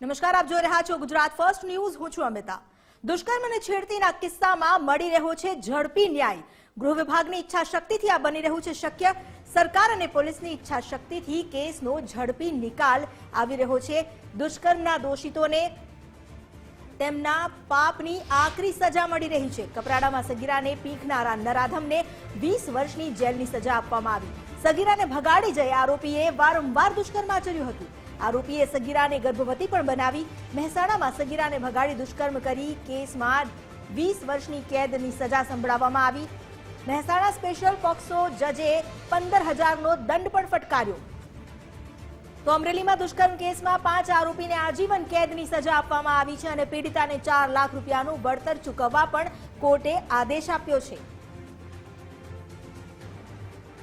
નમસ્કાર, આપ જોઈ રહ્યા છો ગુજરાત ફર્સ્ટ ન્યૂઝ. હું છું અમિતા. દુષ્કર્મ અને છેડતીના કિસ્સામાં મળી રહ્યો છે ઝડપી ન્યાય. ગૃહ વિભાગની ઈચ્છા શક્તિથી આ બની રહ્યું છે શક્ય. સરકાર અને પોલીસની ઈચ્છા શક્તિથી કેસનો ઝડપી નિકાલ આવી રહ્યો છે. દુષ્કર્મના દોષિતોને તેમના પાપની આકરી સજા મળી રહી છે. કપરાડામાં સગીરાને પીખનારા નરાધમને વીસ વર્ષની જેલની સજા આપવામાં આવી. સગીરાને ભગાડી જઈ આરોપીએ વારંવાર દુષ્કર્મ આચર્યું હતું. આરોપીએ સગીરાને ગર્ભવતી પણ બનાવી મહેસાણામાં સગીરાને ભગાડી દુષ્કર્મ કરી કેસમાં વીસ વર્ષની કેદની સજા સંભળાવવામાં આવી. મહેસાણા સ્પેશિયલ પોક્સો જજે પંદર હજારનો દંડ પણ ફટકાર્યો. તો અમરેલીમાં દુષ્કર્મ કેસમાં પાંચ આરોપીને આજીવન કેદની સજા આપવામાં આવી છે અને પીડિતાને ચાર લાખ રૂપિયાનું વળતર ચૂકવવા પણ કોર્ટે આદેશ આપ્યો છે.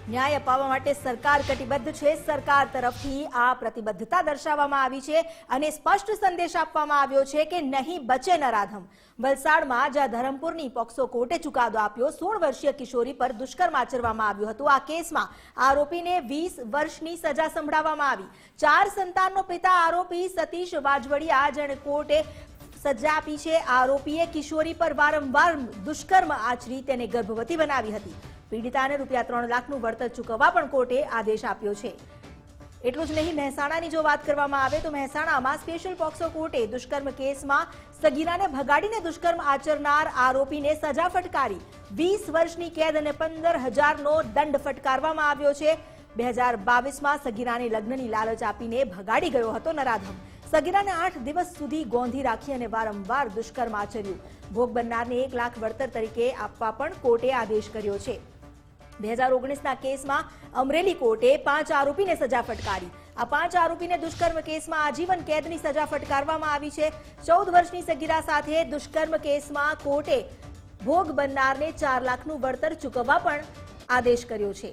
ન્યાય અપાવવા માટે સરકાર કટિબદ્ધ છે. સરકાર તરફથી આ પ્રતિબદ્ધતા દર્શાવવામાં આવી છે અને સ્પષ્ટ સંદેશ આપવામાં આવ્યો છે કે નહીં બચે નરાધમ. વલસાડમાં જ્યાં ધરમપુરની પોક્સો કોર્ટે ચુકાદો આપ્યો, સોળ વર્ષીય કિશોરી પર દુષ્કર્મ આચરવામાં આવ્યું હતું. આ કેસમાં આરોપીને વીસ વર્ષની સજા સંભળાવવામાં આવી. ચાર સંતાનનો પિતા આરોપી સતીશ વાજવડિયા, જેણે કોર્ટે સજા આપી છે. આરોપીએ કિશોરી પર વારંવાર દુષ્કર્મ આચરી તેને ગર્ભવતી બનાવી હતી. પીડિતાને રૂપિયા ત્રણ લાખનું વળતર ચૂકવવા પણ કોર્ટે આદેશ આપ્યો છે. એટલું જ નહીં, મહેસાણાની જો વાત કરવામાં આવે તો મહેસાણામાં સ્પેશિયલ પોક્સો કોર્ટે દુષ્કર્મ કેસમાં સગીરાને ભગાડીને દુષ્કર્મ આચરનાર આરોપીને સજા ફટકારી. વીસ વર્ષની કેદ અને પંદર હજારનો દંડ ફટકારવામાં આવ્યો છે. બે હજાર બાવીસમાં સગીરાને લગ્નની લાલચ આપીને ભગાડી ગયો હતો નરાધમ. સગીરાને આઠ દિવસ સુધી ગોંધી રાખી અને વારંવાર દુષ્કર્મ આચર્યું. ભોગ બનનારને એક લાખ વળતર તરીકે આપવા પણ કોર્ટે આદેશ કર્યો છે. બે હજાર ઓગણીસના કેસમાં અમરેલી કોર્ટે પાંચ આરોપીને સજા ફટકારી. આ પાંચ આરોપીને દુષ્કર્મ કેસમાં આજીવન કેદની સજા ફટકારવામાં આવી છે. ચૌદ વર્ષની સગીરા સાથે દુષ્કર્મ કેસમાં કોર્ટે ભોગ બનનારને ચાર લાખનું વળતર ચૂકવવા પણ આદેશ કર્યો છે.